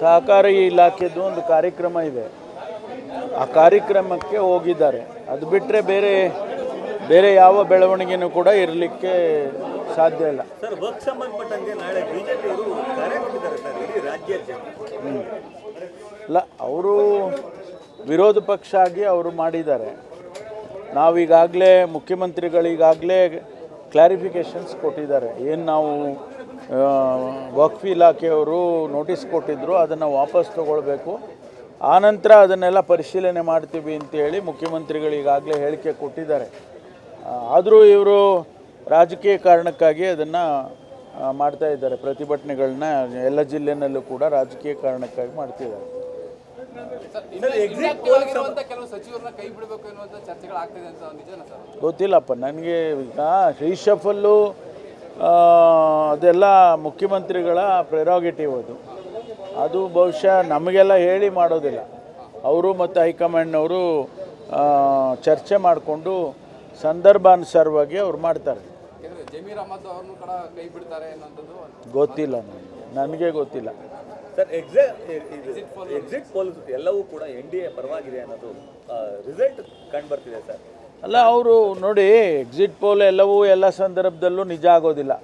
ಸಹಕಾರಿ ಇಲಾಖೆದು ಒಂದು ಕಾರ್ಯಕ್ರಮ ಇದೆ. ಆ ಕಾರ್ಯಕ್ರಮಕ್ಕೆ ಹೋಗಿದ್ದಾರೆ. ಅದು ಬಿಟ್ಟರೆ ಬೇರೆ ಬೇರೆ ಯಾವ ಬೆಳವಣಿಗೆನೂ ಕೂಡ ಇರಲಿಕ್ಕೆ ಸಾಧ್ಯ ಇಲ್ಲ. ಸರ್ ವರ್ಕ್ ಸಂಬಂಧಪಟ್ಟಂಗೆ ನಾಳೆ ಬಿಜೆಪಿ ಅವರು ಕರೆ ಕೊಟ್ಟಿದ್ದಾರೆ ಸರ್ ಇಡೀ ರಾಜ್ಯಾದ್ಯಂತ. ಇಲ್ಲ ಅವರು ವಿರೋಧ ಪಕ್ಷ ಆಗಿ ಅವರು ಮಾಡಿದ್ದಾರೆ. ನಾವೀಗಾಗಲೇ ಮುಖ್ಯಮಂತ್ರಿಗಳಿಗಾಗಲೇ ಕ್ಲಾರಿಫಿಕೇಷನ್ಸ್ ಕೊಟ್ಟಿದ್ದಾರೆ. ಏನು ನಾವು ವಕ್ಫ್ ಇಲಾಖೆಯವರು ನೋಟಿಸ್ ಕೊಟ್ಟಿದ್ದರು ಅದನ್ನು ವಾಪಸ್ ತಗೊಳ್ಬೇಕು. ಆನಂತರ ಅದನ್ನೆಲ್ಲ ಪರಿಶೀಲನೆ ಮಾಡ್ತೀವಿ ಅಂತೇಳಿ ಮುಖ್ಯಮಂತ್ರಿಗಳಿಗಾಗಲೇ ಹೇಳಿಕೆ ಕೊಟ್ಟಿದ್ದಾರೆ. ಆದರೂ ಇವರು ರಾಜಕೀಯ ಕಾರಣಕ್ಕಾಗಿ ಅದನ್ನು ಮಾಡ್ತಾ ಇದ್ದಾರೆ. ಪ್ರತಿಭಟನೆಗಳನ್ನ ಎಲ್ಲ ಜಿಲ್ಲೆನಲ್ಲೂ ಕೂಡ ರಾಜಕೀಯ ಕಾರಣಕ್ಕಾಗಿ ಮಾಡ್ತಿದ್ದಾರೆ. ಆಗಿರುವಂತ ಕೆಲವು ಸಚಿವರನ್ನ ಕೈ ಬಿಡಬೇಕು ಎನ್ನುವಂತ ಚರ್ಚೆಗಳು ಆಗ್ತಿದೆ ಅಂತ ನಿಜನಾ ಸರ್? ಗೊತ್ತಿಲ್ಲಪ್ಪ ನನಗೆ ಈಗ ರೀಶಫಲ್ಲು ಅದೆಲ್ಲ ಮುಖ್ಯಮಂತ್ರಿಗಳ ಪ್ರೆರೋಗೇಟಿವ್ ಅದು. ಅದು ಬಹುಶಃ ನಮಗೆಲ್ಲ ಹೇಳಿ ಮಾಡೋದಿಲ್ಲ. ಅವರು ಮತ್ತು ಹೈಕಮಾಂಡ್ನವರು ಚರ್ಚೆ ಮಾಡಿಕೊಂಡು ಸಂದರ್ಭಾನುಸಾರವಾಗಿ ಅವ್ರು ಮಾಡ್ತಾರೆ. ಯಾಕಂದ್ರೆ ಜಮೀರ್ ಅಹಮದ್ ಅವ್ರನ್ನು ಕೈ ಬಿಡ್ತಾರೆ ಅನ್ನುವಂಥದ್ದು ಗೊತ್ತಿಲ್ಲ ನನಗೆ. ನನಗೆ ಗೊತ್ತಿಲ್ಲ. ಸರ್ ಎಕ್ಸಿಟ್ ಎಕ್ಸಿಟ್ ಪೋಲ್ಸ್ ಎಲ್ಲವೂ ಕೂಡ ಎನ್ ಡಿ ಎ ಪರವಾಗಿದೆ ಅನ್ನೋದು ರಿಸಲ್ಟ್ ಕಂಡು ಬರ್ತಿದೆ ಸರ್. ಅಲ್ಲ, ಅವರು ನೋಡಿ ಎಕ್ಸಿಟ್ ಪೋಲ್ ಎಲ್ಲವೂ ಎಲ್ಲ ಸಂದರ್ಭದಲ್ಲೂ ನಿಜ ಆಗೋದಿಲ್ಲ.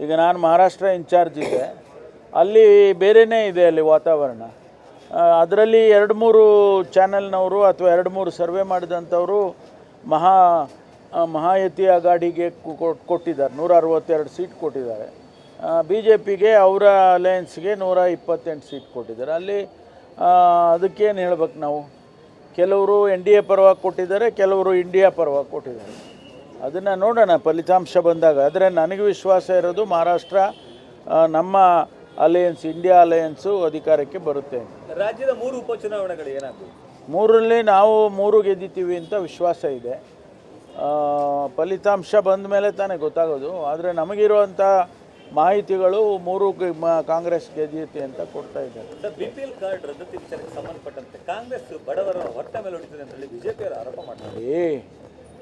ಈಗ ನಾನು ಮಹಾರಾಷ್ಟ್ರ ಇನ್ಚಾರ್ಜ್ ಇದ್ದೆ. ಅಲ್ಲಿ ಬೇರೆಯೇ ಇದೆ ಅಲ್ಲಿ ವಾತಾವರಣ. ಅದರಲ್ಲಿ ಎರಡು ಮೂರು ಚಾನೆಲ್ನವರು ಅಥವಾ ಎರಡು ಮೂರು ಸರ್ವೆ ಮಾಡಿದಂಥವರು ಮಹಾ ಮಹಾಯತಿ ಕೊಟ್- ಕೊಟ್ಟಿದ್ದಾರೆ. ನೂರ ಅರವತ್ತೆರಡು ಸೀಟ್ ಕೊಟ್ಟಿದ್ದಾರೆ. ಬಿ ಜೆ ಪಿಗೆ ಅವರ ಅಲಯನ್ಸ್ಗೆ ನೂರ ಇಪ್ಪತ್ತೆಂಟು ಸೀಟ್ ಕೊಟ್ಟಿದ್ದಾರೆ. ಅಲ್ಲಿ ಅದಕ್ಕೇನು ಹೇಳ್ಬೇಕು ನಾವು? ಕೆಲವರು ಎನ್ ಡಿ ಎ ಪರವಾಗಿ ಕೊಟ್ಟಿದ್ದಾರೆ ಕೆಲವರು ಇಂಡಿಯಾ ಪರವಾಗಿ ಕೊಟ್ಟಿದ್ದಾರೆ. ಅದನ್ನು ನೋಡೋಣ ಫಲಿತಾಂಶ ಬಂದಾಗ. ಆದರೆ ನನಗೆ ವಿಶ್ವಾಸ ಇರೋದು ಮಹಾರಾಷ್ಟ್ರ ನಮ್ಮ ಅಲಯನ್ಸ್ ಇಂಡಿಯಾ ಅಲಯನ್ಸು ಅಧಿಕಾರಕ್ಕೆ ಬರುತ್ತೆ. ರಾಜ್ಯದ ಮೂರು ಉಪಚುನಾವಣೆಗಳು ಏನಾಗ್ತದೆ ಮೂರರಲ್ಲಿ ನಾವು ಮೂರು ಗೆದ್ದಿತೀವಿ ಅಂತ ವಿಶ್ವಾಸ ಇದೆ. ಫಲಿತಾಂಶ ಬಂದ ಮೇಲೆ ತಾನೇ ಗೊತ್ತಾಗೋದು. ಆದರೆ ನಮಗಿರುವಂಥ ಮಾಹಿತಿಗಳು ಮೂರು ಕಾಂಗ್ರೆಸ್ ಗೆದ್ದೀತಿ ಅಂತ ಕೊಡ್ತಾ ಇದ್ದಾರೆ. Sir B P L card ರದ್ದತಿ ವಿಚಾರಕ್ಕೆ ಸಂಬಂಧಪಟ್ಟಂತೆ ಕಾಂಗ್ರೆಸ್ ಬಡವರ ಹೊಟ್ಟೆ ಮೇಲೆ ಹೊಡಿತದೆ ಅಂತ ಹೇಳಿ ಆರೋಪ ಮಾಡ್ತಾರೆ. ಏ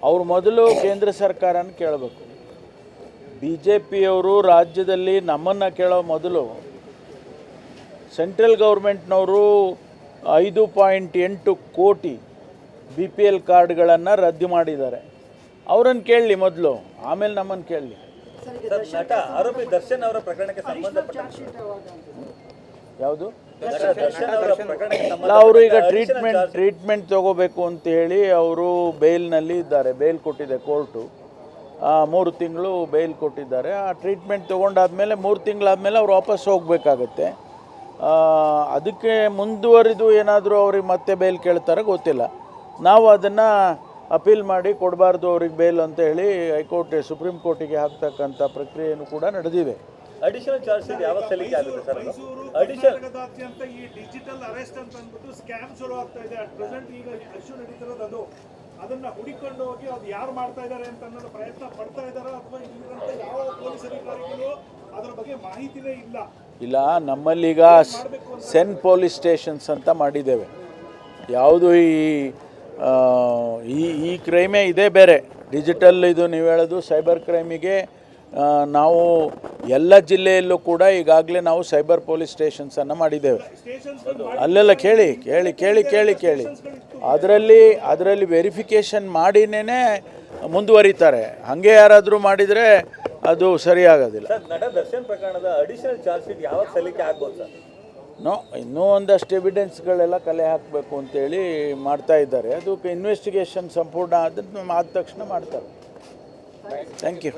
ಅವ್ರು ಮೊದಲು ಕೇಂದ್ರ ಸರ್ಕಾರನ ಕೇಳಬೇಕು. ಬಿ ಜೆ ಪಿಯವರು ರಾಜ್ಯದಲ್ಲಿ ನಮ್ಮನ್ನು ಕೇಳೋ ಮೊದಲು ಸೆಂಟ್ರಲ್ ಗೌರ್ಮೆಂಟ್ನವರು ಐದು ಪಾಯಿಂಟ್ ಎಂಟು ಕೋಟಿ ಬಿ ಪಿ ಎಲ್ ಕಾರ್ಡ್ಗಳನ್ನು ರದ್ದು ಮಾಡಿದ್ದಾರೆ. ಅವರನ್ನು ಕೇಳಲಿ ಮೊದಲು ಆಮೇಲೆ ನಮ್ಮನ್ನು ಕೇಳಲಿ. ನಟ ಆರೋಪಿ ದರ್ಶನ್ ಅವರ ಪ್ರಕರಣಕ್ಕೆ ಸಂಬಂಧಪಟ್ಟ ಯಾವುದು? ಅವರು ಈಗ ಟ್ರೀಟ್ಮೆಂಟ್ ಟ್ರೀಟ್ಮೆಂಟ್ ತಗೋಬೇಕು ಅಂತ ಹೇಳಿ ಅವರು ಬೇಲ್ನಲ್ಲಿ ಇದ್ದಾರೆ ಬೇಲ್ ಕೊಟ್ಟಿದೆ ಕೋರ್ಟು. ಮೂರು ತಿಂಗಳು ಬೇಲ್ ಕೊಟ್ಟಿದ್ದಾರೆ. ಆ ಟ್ರೀಟ್ಮೆಂಟ್ ತೊಗೊಂಡಾದ್ಮೇಲೆ ಮೂರು ತಿಂಗಳಾದಮೇಲೆ ಅವ್ರು ವಾಪಸ್ ಹೋಗಬೇಕಾಗತ್ತೆ. ಅದಕ್ಕೆ ಮುಂದುವರಿದು ಏನಾದರೂ ಅವ್ರಿಗೆ ಮತ್ತೆ ಬೇಲ್ ಕೇಳ್ತಾರೆ ಗೊತ್ತಿಲ್ಲ. ನಾವು ಅದನ್ನು ಅಪೀಲ್ ಮಾಡಿ ಕೊಡಬಾರ್ದು ಅವ್ರಿಗೆ ಬೇಲ್ ಅಂತ ಹೇಳಿ ಹೈಕೋರ್ಟ್ ಸುಪ್ರೀಂ ಕೋರ್ಟಿಗೆ ಹಾಕ್ತಕ್ಕಂಥ ಪ್ರಕ್ರಿಯೆಯನ್ನು ಕೂಡ ನಡೆದಿದೆ. ಅಡಿಷನಲ್ ಚಾರ್ಜ್ ಯಾವ ಸಲ್ಲಿಕೆ ಆಗುತ್ತೆ ಸರ್ ಅಡಿಷನಲ್ ಕರ್ನಾಟಕದಾದ್ಯಂತ ಈ ಡಿಜಿಟಲ್ ಅರೆಸ್ಟ್ ಅಂತ ಅಂದ್ಬಿಟ್ಟು ಸ್ಕ್ಯಾಮ್ ಶುರು ಆಗ್ತಾ ಇದೆ. ಅಟ್ ಪ್ರೆಸೆಂಟ್ ಈಗ ಅಶು ನಡೀತಿರೋದು ಅದು. ಅದನ್ನ ಹುಡಿಕೊಂಡು ಹೋಗಿ ಅದು ಯಾರು ಮಾಡ್ತಾ ಇದ್ದಾರೆ ಅಂತ ಅನ್ನೋದು ಪ್ರಯತ್ನ ಪಡ್ತಾ ಇದಾರ ಅಥವಾ ಇಲ್ಲಿರುವಂತ ಯಾವ ಪೊಲೀಸ್ ಅಧಿಕಾರಿಗಳು ಅದರ ಬಗ್ಗೆ ಮಾಹಿತಿನೇ ಇಲ್ಲ. ಇಲ್ಲ ನಮ್ಮಲ್ಲೀಗ ಸೆನ್ ಪೊಲೀಸ್ ಸ್ಟೇಷನ್ಸ್ ಅಂತ ಮಾಡಿದ್ದೇವೆ. ಯಾವುದು ಈ ಈ ಈ ಕ್ರೈಮೇ ಇದೇ ಬೇರೆ. ಡಿಜಿಟಲ್ ಇದು ನೀವು ಹೇಳೋದು ಸೈಬರ್ ಕ್ರೈಮಿಗೆ ನಾವು ಎಲ್ಲ ಜಿಲ್ಲೆಯಲ್ಲೂ ಕೂಡ ಈಗಾಗಲೇ ನಾವು ಸೈಬರ್ ಪೊಲೀಸ್ ಸ್ಟೇಷನ್ಸನ್ನು ಮಾಡಿದ್ದೇವೆ. ಅಲ್ಲೆಲ್ಲ ಕೇಳಿ ಕೇಳಿ ಕೇಳಿ ಕೇಳಿ ಕೇಳಿ. ಅದರಲ್ಲಿ ಅದರಲ್ಲಿ ವೆರಿಫಿಕೇಷನ್ ಮಾಡಿನೇ ಮುಂದುವರಿತಾರೆ. ಹಾಗೆ ಯಾರಾದರೂ ಮಾಡಿದರೆ ಅದು ಸರಿಯಾಗೋದಿಲ್ಲ. ಪ್ರಕರಣದ ಅಡಿಷನಲ್ ಚಾರ್ಜ್ ಶೀಟ್ ಯಾವಾಗ ಸಲ್ಲಿಕೆ ಆಗ್ಬೋದು ಸರ್? ನೋ, ಇನ್ನೂ ಒಂದಷ್ಟು ಎವಿಡೆನ್ಸ್ಗಳೆಲ್ಲ ಕಲೆ ಹಾಕಬೇಕು ಅಂತೇಳಿ ಮಾಡ್ತಾ ಇದ್ದಾರೆ. ಅದಕ್ಕೆ ಇನ್ವೆಸ್ಟಿಗೇಷನ್ ಸಂಪೂರ್ಣ ಆದ ಆದ ತಕ್ಷಣ ಮಾಡ್ತಾರೆ. Thank you